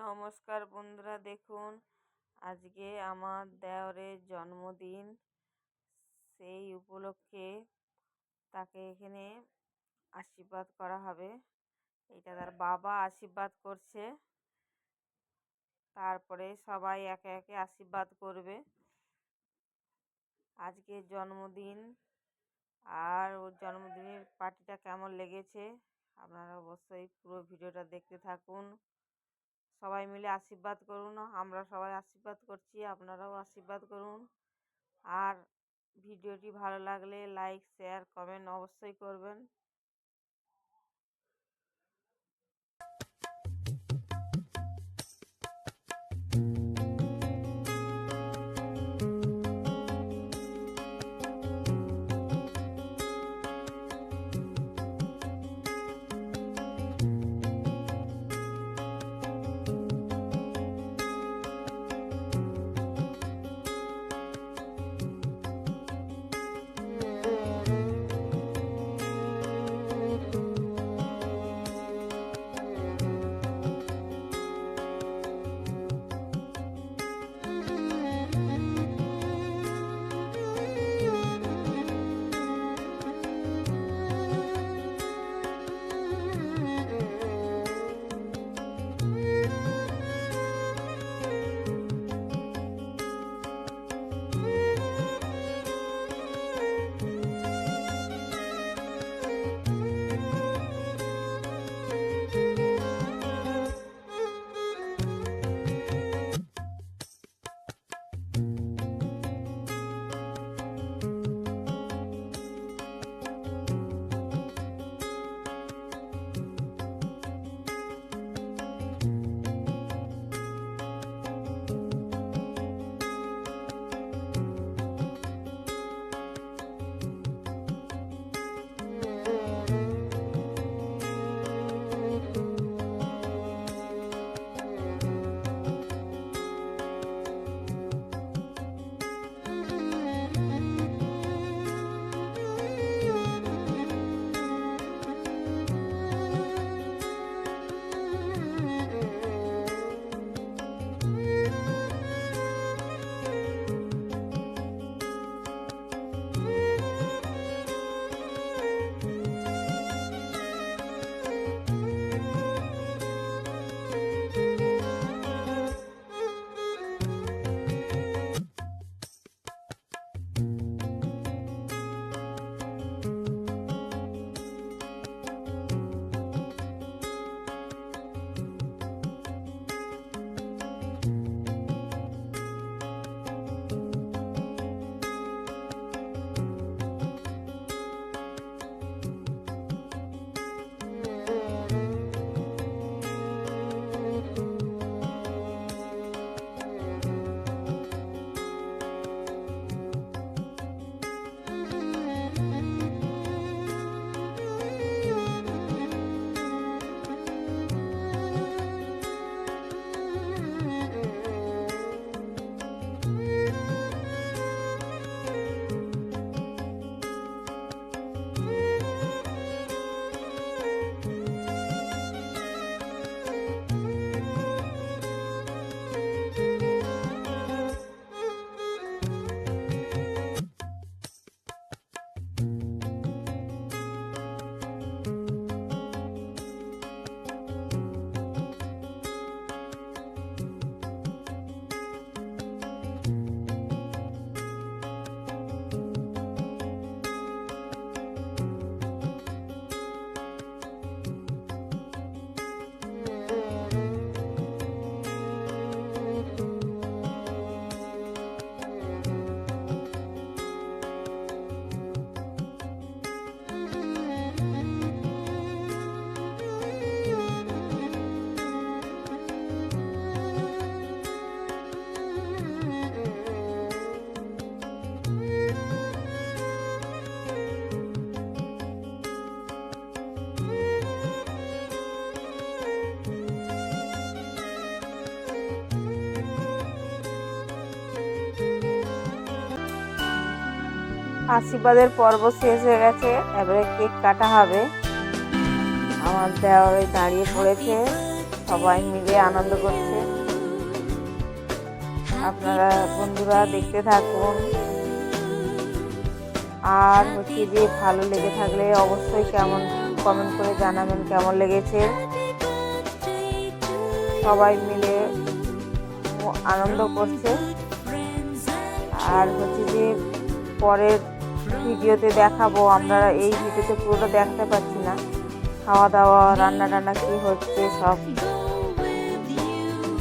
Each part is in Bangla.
নমস্কার বন্ধুরা, দেখুন আজকে আমার দেওরের জন্মদিন। সেই উপলক্ষে তাকে এখানে আশীর্বাদ করা হবে। এটা তার বাবা আশীর্বাদ করছে। তারপরে সবাই একে একে আশীর্বাদ করবে। আজকে জন্মদিন। আর ওর জন্মদিনের পার্টিটা কেমন লেগেছে, আপনারা অবশ্যই পুরো ভিডিওটা দেখতে থাকুন। সবাই মিলে আশীর্বাদ করুন। আমরা সবাই আশীর্বাদ করছি, আপনারাও আশীর্বাদ করুন। আর ভিডিওটি ভালো লাগলে লাইক শেয়ার কমেন্ট অবশ্যই করবেন। আশীর্বাদের পর্ব শেষ হয়ে গেছে। এবারে কেক কাটা হবে। আমার দেওয়ারে দাঁড়িয়ে পড়েছে। সবাই মিলে আনন্দ করছে। আপনারা বন্ধুরা দেখতে থাকুন। আর হচ্ছে যে ভালো লেগে থাকলে অবশ্যই কেমন কমেন্ট করে জানাবেন কেমন লেগেছে। সবাই মিলে আনন্দ করছে। আর হচ্ছে যে পরের ভিডিওতে দেখাবো, আমরা এই ভিডিওতে পুরোটা দেখতে পাচ্ছি না। খাওয়া দাওয়া, রান্না টান্না কী হচ্ছে, সব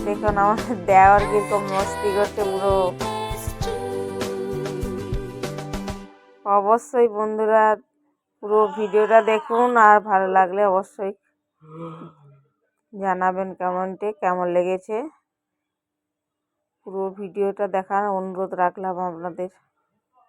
দেখুন আমার দেওয়ার কীরকম মস্তি করছে পুরো। অবশ্যই বন্ধুরা, পুরো ভিডিওটা দেখুন, আর ভালো লাগলে অবশ্যই জানাবেন কেমনটি কেমন লেগেছে। পুরো ভিডিওটা দেখার অনুরোধ রাখলাম আপনাদের।